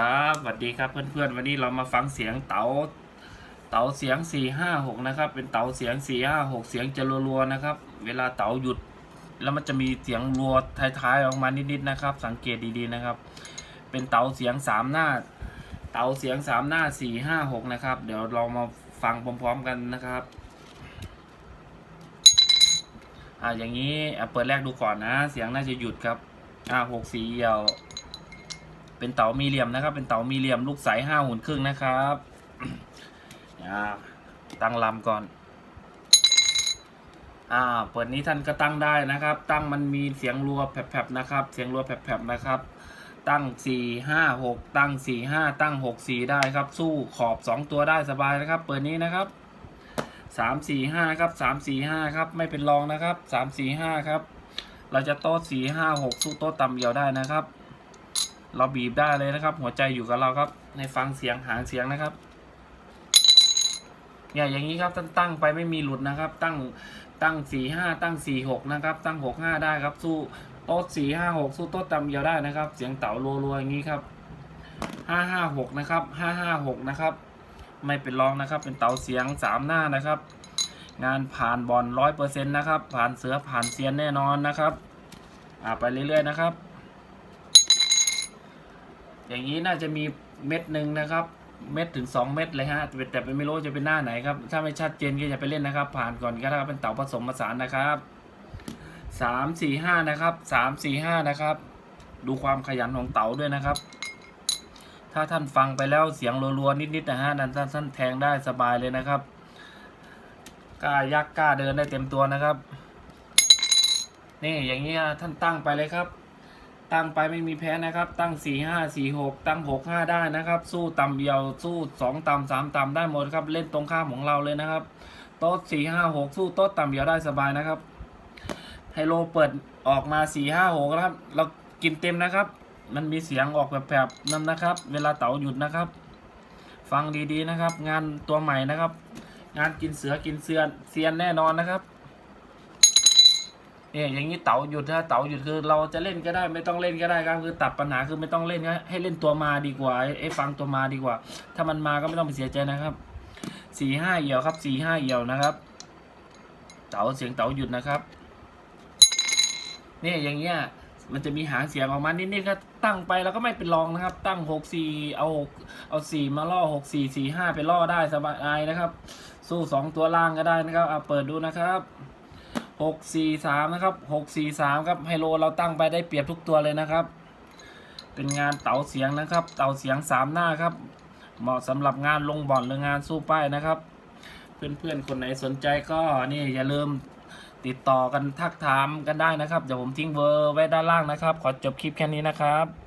ครับสวัสดีครับเพื่อนๆ วันนี้เรามาฟังเสียงเต๋าเต๋าเสียง 456 นะครับ เป็นเต๋าเสียง 456 เสียงจะรัวๆนะครับ เวลาเต๋าหยุด แล้วมันจะมีเสียงรัวท้ายๆออกมานิดๆนะครับ สังเกตดีๆนะครับ เป็นเต๋าเสียง 3 หน้า เต๋าเสียง 3 หน้า 456 นะครับ เดี๋ยวเรามาฟังพร้อมๆกันนะครับอ่าอย่างนี้อะเปิดแรกดูก่อนนะ เสียงน่าจะหยุดครับอ่าหกสี่เหี่ยว เป็นเต๋ามีเหลี่ยมนะครับ เป็นเต๋ามีเหลี่ยมลูกใสห้าหุ่นครึ่งนะครับตั้งลำก่อน อ่า เปิดนี้ท่านก็ตั้งได้นะครับ ตั้งมันมีเสียงรัวแผลบๆนะครับ เสียงรัวแผลบๆนะครับ ตั้งสี่ห้าหกตั้งสี่ห้าตั้งหกสี่ได้ครับ สู้ขอบสองตัวได้สบายนะครับ เปิดนี้นะครับสามสี่ห้าครับสามสี่ห้าครับ ไม่เป็นรองนะครับสามสี่ห้าครับ เราจะโต๊ะสี่ห้าหกสู้โต๊ะต่ำเดียวได้นะครับ เราบีบได้เลยนะครับ หัวใจอยู่กับเราครับ ในฟังเสียงหางเสียงนะครับเนี่ยอย่างนี้ครับตั้งตั้งไปไม่มีหลุดนะครับ ตั้งตั้งสี่ห้าตั้งสี่หกนะครับ ตั้งหกห้าได้ครับ สู้โต๊ะสี่ห้าหกสู้โต๊ะต่ำเดียวได้นะครับ เสียงเต๋ารัวๆอย่างนี้ครับห้าห้าหกนะครับห้าห้าหกนะครับ ไม่เป็นรองนะครับ เป็นเต๋าเสียงสามหน้านะครับ งานผ่านบอลร้อยเปอร์เซ็นต์นะครับ ผ่านเสือผ่านเซียนแน่นอนนะครับ อ่าไปเรื่อยๆนะครับ อย่างนี้น่าจะมีเม็ดหนึ่งนะครับ เม็ดถึง 2 เม็ดเลยฮะแต่แต่ไม่รู้จะเป็นหน้าไหนครับ ถ้าไม่ชัดเจนก็อย่าไปเล่นนะครับ ผ่านก่อนก็ได้เป็นเต่าผสมผสานนะครับสามสี่ห้านะครับสามสี่ห้านะครับ ดูความขยันของเต๋าด้วยนะครับ ถ้าท่านฟังไปแล้วเสียงรัวๆนิดๆนะฮะนั้นท่านท่านแทงได้สบายเลยนะครับกล้ายักกล้าเดินได้เต็มตัวนะครับ นี่อย่างนี้ท่านตั้งไปเลยครับ ตั้งไปไม่มีแพ้นะครับ ตั้งสี่ห้าสี่หกตั้งหกห้าได้นะครับ สู้ต่ำเดียวสู้สองต่ำสามต่ำได้หมดครับเล่นตรงข้ามของเราเลยนะครับ โต๊ะสี่ห้าหกสู้โต๊ะต่ำเดียวได้สบายนะครับไฮโลเปิดออกมาสี่ห้าหกนะครับ เรากินเต็มนะครับ มันมีเสียงออกแบบแบบๆนั่นนะครับ เวลาเต๋าหยุดนะครับ ฟังดีๆนะครับ งานตัวใหม่นะครับ งานกินเสือกินเสือนเซียนแน่นอนนะครับ เนี่ยอย่างนี้เต๋าหยุดถ้าเต๋าหยุดคือ เราจะเล่นก็ได้ไม่ต้องเล่นก็ได้ครับคือตัดปัญหาคือไม่ต้องเล่นนะให้เล่นตัวมาดีกว่าไอ้ฟังตัวมาดีกว่า ถ้ามันมาก็ไม่ต้องไปเสียใจนะครับสี่ห้าเหี่ยวครับสี่ห้าเหี่ยวนะครับ เต๋าเสียงเต๋าหยุดนะครับเนี่ยอย่างเงี้ยมันจะมีหางเสียงออกมานิดๆก็ตั้งไปแล้วก็ไม่เป็นรองนะครับ ตั้งหกสี่เอาหกเอาสี่มาล่อหกสี่สี่ห้าไปล่อได้สบายนะครับ สู้สองตัวล่างก็ได้นะครับเอาเปิดดูนะครับ หกสี่สามนะครับหกสี่สามครับไฮโลเราตั้งไปได้เปรียบทุกตัวเลยนะครับ เป็นงานเต๋าเสียงนะครับ เต๋าเสียงสามหน้าครับ เหมาะสำหรับงานลงบ่อนหรืองานสู้ป้ายนะครับ เพื่อนๆ คนไหนสนใจก็นี่อย่าลืมติดต่อกันทักถามกันได้นะครับ เดี๋ยวผมทิ้งเบอร์ไว้ด้านล่างนะครับ ขอจบคลิปแค่นี้นะครับ